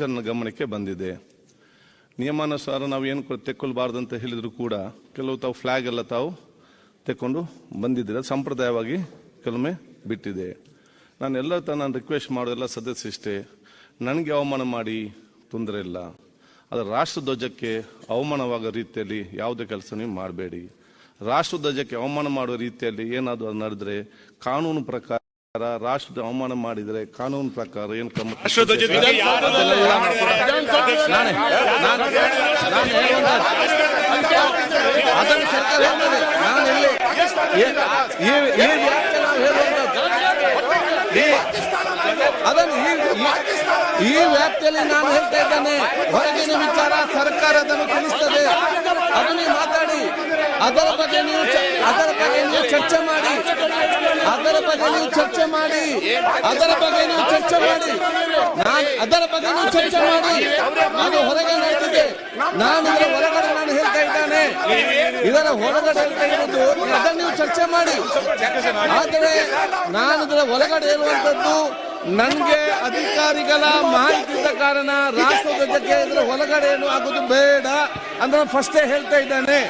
ಜನ ಗಮನಕ್ಕೆ ಬಂದಿದೆ. ನಿಯಮಾನುಸಾರ ನಾವು ಏನು ತೆಕ್ಕೊಳ್ಬಾರ್ದು ಅಂತ ಹೇಳಿದ್ರು ಕೂಡ ಕೆಲವು ತಾವು ಫ್ಲಾಗ್ ಎಲ್ಲ ತಾವು ತೆಕ್ಕೊಂಡು ಬಂದಿದ್ದೀರ ಅದು ಸಂಪ್ರದಾಯವಾಗಿ ಕೆಲವೊಮ್ಮೆ ಬಿಟ್ಟಿದೆ. ನಾನು ಎಲ್ಲ ನಾನು ರಿಕ್ವೆಸ್ಟ್ ಮಾಡೋದೆಲ್ಲ ಸದಸ್ಯ ಇಷ್ಟೇ, ನನಗೆ ಅವಮಾನ ಮಾಡಿ, ತೊಂದರೆ ಇಲ್ಲ. ಆದರೆ ರಾಷ್ಟ್ರಧ್ವಜಕ್ಕೆ ಅವಮಾನವಾಗೋ ರೀತಿಯಲ್ಲಿ ಯಾವುದೇ ಕೆಲಸ ನೀವು ಮಾಡಬೇಡಿ. ರಾಷ್ಟ್ರಧ್ವಜಕ್ಕೆ ಅವಮಾನ ಮಾಡುವ ರೀತಿಯಲ್ಲಿ ಏನಾದರೂ ನಡೆದರೆ ಕಾನೂನು ಪ್ರಕಾರ ರಾಷ್ಟ್ರದ ಅವಮಾನ ಮಾಡಿದರೆ ಕಾನೂನು ಪ್ರಕಾರ ಏನು ಕ್ರಮ ಅದನ್ನು ಈ ವ್ಯಾಪ್ತಿಯಲ್ಲಿ ನಾನು ಹೇಳ್ತಾ ಇದ್ದೇನೆ ಹೊರಗಿನ ವಿಚಾರ ಸರ್ಕಾರ ಅದನ್ನು ತಿಳಿಸ್ತದೆ ಅದು ನೀವು ಮಾತಾಡಿ ಅದರ ಬಗ್ಗೆ ನೀವು ಅದರ ಬಗ್ಗೆ ನೀವು ಚರ್ಚೆ ಮಾಡಿ ಅದರ ಬಗ್ಗೆ ನೀವು ಚರ್ಚೆ ಮಾಡಿ ಅದರ ಬಗ್ಗೆ ನೀವು ಚರ್ಚೆ ಮಾಡಿ ನಾನು ಅದರ ಬಗ್ಗೆ ನೀವು ಚರ್ಚೆ ಮಾಡಿ ನಾನು ಹೊರಗೆ ನಡೆದಿದ್ದೆ ನಾನು ಇದರ ಹೊರಗಡೆ ನಾನು ಹೇಳ್ತಾ ಇದ್ದಾನೆ ಇದರ ಹೊರಗಡೆ ಹೇಳ್ತಾ ಇರೋದು ಅದನ್ನು ನೀವು ಚರ್ಚೆ ಮಾಡಿ ಆದರೆ ನಾನು ಇದರ ಒಳಗಡೆ ಇರುವಂತದ್ದು ನನಗೆ ಅಧಿಕಾರಿಗಳ ಮಾಹಿತಿ ಇದ್ದ ಕಾರಣ ರಾಷ್ಟ್ರಧ್ವಜಕ್ಕೆ ಇದರ ಒಳಗಡೆ ಏನು ಆಗೋದು ಬೇಡ ಅಂತ ಫಸ್ಟೇ ಹೇಳ್ತಾ ಇದ್ದಾನೆ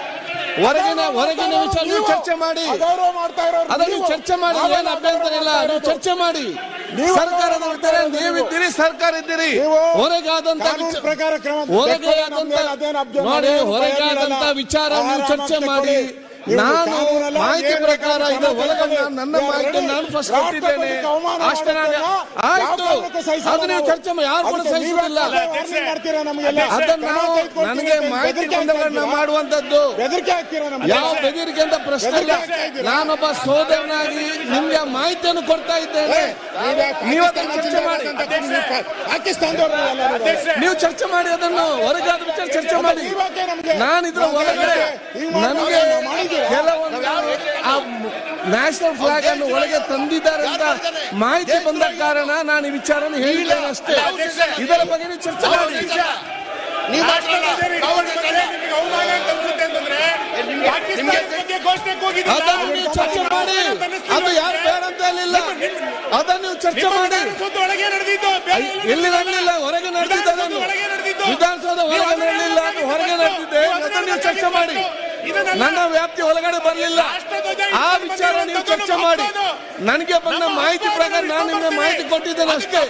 ಹೊರಗಿನ ಹೊರಗಿನ ವಿಚಾರ ನೀವು ಚರ್ಚೆ ಮಾಡಿ. ಅದನ್ನು ಚರ್ಚೆ ಮಾಡಿ ಏನು ಅಭ್ಯಂತರ ಇಲ್ಲ ನೀವು ಚರ್ಚೆ ಮಾಡಿ. ನೀವು ಸರ್ಕಾರದ ನೀವಿದ್ದೀರಿ ಸರ್ಕಾರ ಇದ್ದೀರಿ. ಹೊರಗಾದಂತ ಹೊರಗೆ ನೋಡಿ ಏನು ಹೊರಗೆ ಭಯ ಆದಂತ ಬೀಳಲ್ಲ. ವಿಚಾರ ನೀವು ಚರ್ಚೆ ಮಾಡಿ. ನಾನು ಮಾಹಿತಿ ಪ್ರಕಾರ ಇದು ಕ್ರಮ ಒಳಗೆ ತಗೊಳ್ಳಿ. ನಾನು- ನನ್ನ ಮಾಹಿತಿ ನಾನು ಫಸ್ಟ್ ಕೊಟ್ಟಿದ್ದೇನೆ. ಅಷ್ಟೇ ನಾನು ಆಯ್ತು. ಅದು ನೀವು ಚರ್ಚೆ ಯಾರು ಕೂಡ ಸಹಿಸುವುದಿಲ್ಲ. ಅದನ್ನ ನಾವು ನನಗೆ ಮಾಹಿತಿ ಬಂದವರನ್ನ ಮಾಡುವಂತದ್ದು ಬೆದರಿಕೆ ಹಾಕ್ತೀರಾ ನಮಗೆ? ಯಾವ ಬೆದರಿಕೆ ಅಂತ ಪ್ರಶ್ನೆ ಇಲ್ಲ. ನಾನೊಬ್ಬ ಸೋದರನಾಗಿ ನಿಮ್ಗೆ ಮಾಹಿತಿಯನ್ನು ಕೊಡ್ತಾ ಇದ್ದೇನೆ. ನೀವು ಅದನ್ನು ಚರ್ಚೆ ಮಾಡಿ. ನೀವು ಚರ್ಚೆ ಮಾಡಿ ಅದನ್ನು ಹೊರಗಾದ ವಿಚಾರ ಚರ್ಚೆ ಮಾಡಿ. ನಾನು ಇದ್ರ ಒಳಗಡೆ ನನಗೆ? ಕೆಲವೊಂದು ಆ ನ್ಯಾಷನಲ್ ಫ್ಲಾಗ್ ಅನ್ನು ಒಳಗೆ ತಂದಿದ್ದಾರೆ ಅಂತ ಮಾಹಿತಿ ಬಂದ ಕಾರಣ ನಾನು ಈ ವಿಚಾರನ ಹೇಳಿದ್ದೇನೆ ಅಷ್ಟೇ. ಇದರ ಬಗ್ಗೆ ನೀವು ಚರ್ಚೆ ಮಾಡಿ. ನೀವು ಚರ್ಚೆ ಮಾಡಿ. ಅದು ಯಾರು ಬೇಡ ಅಂತ ಹೇಳಿಲ್ಲ. ಅದನ್ನು ನೀವು ಚರ್ಚೆ ಮಾಡಿ. ಎಲ್ಲಿ ನಡೆದಿಲ್ಲ ಹೊರಗೆ ನಡೆದಿದ್ದೆ ವಿಧಾನಸೌಧ ಹೊರಗೆ ಹೊರಗೆ ಅದನ್ನು ನೀವು ಚರ್ಚೆ ಮಾಡಿ ನನ್ನ ವ್ಯಾಪ್ತಿ ಒಳಗಡೆ ಬರಲಿಲ್ಲ ಆ ವಿಚಾರ ನೀವು ಚರ್ಚೆ ಮಾಡಿ ನನಗೆ ಬಂದ ಮಾಹಿತಿ ಪ್ರಕಾರ ನಾನು ನಿಮಗೆ ಮಾಹಿತಿ ಕೊಟ್ಟಿದ್ದೇನೆ ಅಷ್ಟೇ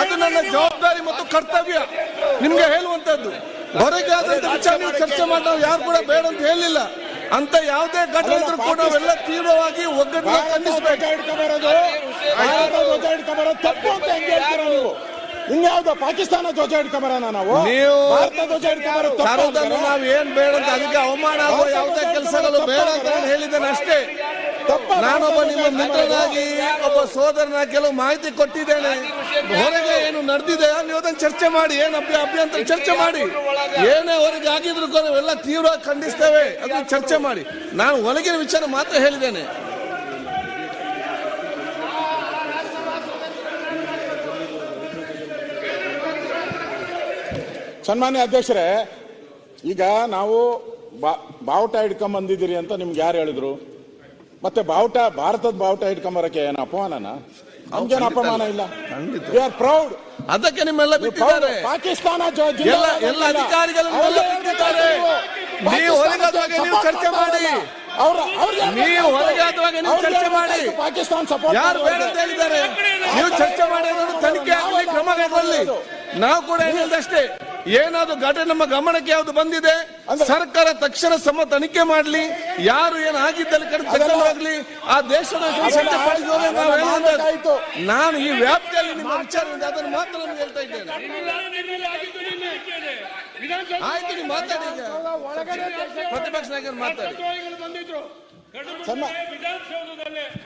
ಅದು ನನ್ನ ಜವಾಬ್ದಾರಿ ಮತ್ತು ಕರ್ತವ್ಯ ನಿಮ್ಗೆ ಹೇಳುವಂತದ್ದು ಹೊರಗೆ ಆದಂತ ವಿಚಾರ ನೀವು ಚರ್ಚೆ ಮಾಡಿ ಯಾರು ಕೂಡ ಬೇಡ ಅಂತ ಹೇಳಿಲ್ಲ ಅಂತ ಯಾವುದೇ ಘಟನೆ ಕೂಡ ಅವೆಲ್ಲ ತೀವ್ರವಾಗಿ ಒಗ್ಗಟ್ಟು ಖಂಡಿಸಬೇಕು ಇನ್ಯಾವ್ದು ಪಾಕಿಸ್ತಾನ ಧ್ವಜ ಹಿಡ್ಕೊಂಬರೋಣ ನಾವು? ನೀವು ಭಾರತ ಧ್ವಜ ಹಿಡ್ಕೊಂಬರೋದು ನಾವು ಏನ್ ಬೇಡ ಅಂತ ಅದಕ್ಕೆ ಅವಮಾನ ಆಗೋ ಯಾವುದೇ ಕೆಲಸಗಳು ಬೇಡ ಅಂತ ಹೇಳಿದ್ದೇನೆ ಅಷ್ಟೇ. ನಾನೊಬ್ಬ ನಿಮ್ಮ ಮಿತ್ರನಾಗಿ ಒಬ್ಬ ಸೋದರನಾಗಿ ಕೆಲವು ಮಾಹಿತಿ ಕೊಟ್ಟಿದ್ದೇನೆ. ಹೊರಗೆ ಏನು ನಡೆದಿದೆ ನೀವು ಅದನ್ನು ಚರ್ಚೆ ಮಾಡಿ ಏನು ಅಭ್ಯ ಅಭ್ಯಂತರ ಚರ್ಚೆ ಮಾಡಿ. ಏನೇ ಹೊರಗೆ ಆಗಿದ್ರು ಕೂಡ ಎಲ್ಲ ತೀವ್ರವಾಗಿ ಖಂಡಿಸ್ತೇವೆ. ಅದನ್ನು ಚರ್ಚೆ ಮಾಡಿ. ನಾನು ಒಳಗಿನ ವಿಚಾರ ಮಾತ್ರ ಹೇಳಿದ್ದೇನೆ. ಸನ್ಮಾನ್ಯ ಅಧ್ಯಕ್ಷರೇ ಈಗ ನಾವು ಬಾವುಟ ಹಿಡ್ಕೊಂಡ್ ಬಂದಿದ್ದೀರಿ ಅಂತ ನಿಮ್ಗೆ ಯಾರು ಹೇಳಿದ್ರು? ಮತ್ತೆ ಬಾವುಟ ಭಾರತದ ಬಾವುಟ ಹಿಡ್ಕೊಂಬರಕ್ಕೆ ಏನು ಅಪಮಾನನ? ನಮ್ಗೇನು ಅಪಮಾನ ಇಲ್ಲ. ವಿ ಆರ್ ಪ್ರೌಡ್ ಅದಕ್ಕೆ ನಿಮ್ಮೆಲ್ಲ ಬಿಟ್ಟಿದ್ದಾರೆ. ಪಾಕಿಸ್ತಾನ ಎಲ್ಲ ಎಲ್ಲ. ಅಧಿಕಾರಿಗಳನ್ನೆಲ್ಲ ಬಿಟ್ಟಿದ್ದಾರೆ. ನೀವು ಹೊರಗಾದಾಗ ನೀವು ಚರ್ಚೆ ಮಾಡಿ. ನೀವು ಹೊರಗಾದಾಗ ನೀವು ಚರ್ಚೆ ಮಾಡಿ. ಪಾಕಿಸ್ತಾನ ಸಪೋರ್ಟ್ ಯಾರು ಬೇಡ ಅಂತ ಹೇಳಿದ್ದಾರೆ. ನೀವು ಚರ್ಚೆ ಮಾಡಿ ತನಿಖೆ ಆಗಲಿ ಕ್ರಮ ಕೈಗೊಳ್ಳಿ. ನಾವು ಕೂಡ ಹೇಳಿದಷ್ಟೇ ಏನಾದ್ರು ಘಟನೆ ನಮ್ಮ ಗಮನಕ್ಕೆ ಯಾವ್ದು ಬಂದಿದೆ? ಸರ್ಕಾರ ತಕ್ಷಣ ಸಮ ತನಿಖೆ ಮಾಡಲಿ. ಯಾರು ಏನು ಆಗಿದ್ದಲ್ಲಿ ಕಡೆ ಆ ದೇಶದ ನಾನು ಈ ವ್ಯಾಪ್ತಿಯಲ್ಲಿ ನಿಮ್ಮ ವಿಚಾರ ಇದೆ, ಅದನ್ನು ಮಾತ್ರ ನಾನು ಹೇಳ್ತಾ ಇದ್ದೇನೆ. ಆಯ್ತು ನೀವು ಮಾತಾಡಿ ಈಗ. ಪ್ರತಿಪಕ್ಷ ನಾಯಕರು ಮಾತಾಡಿ.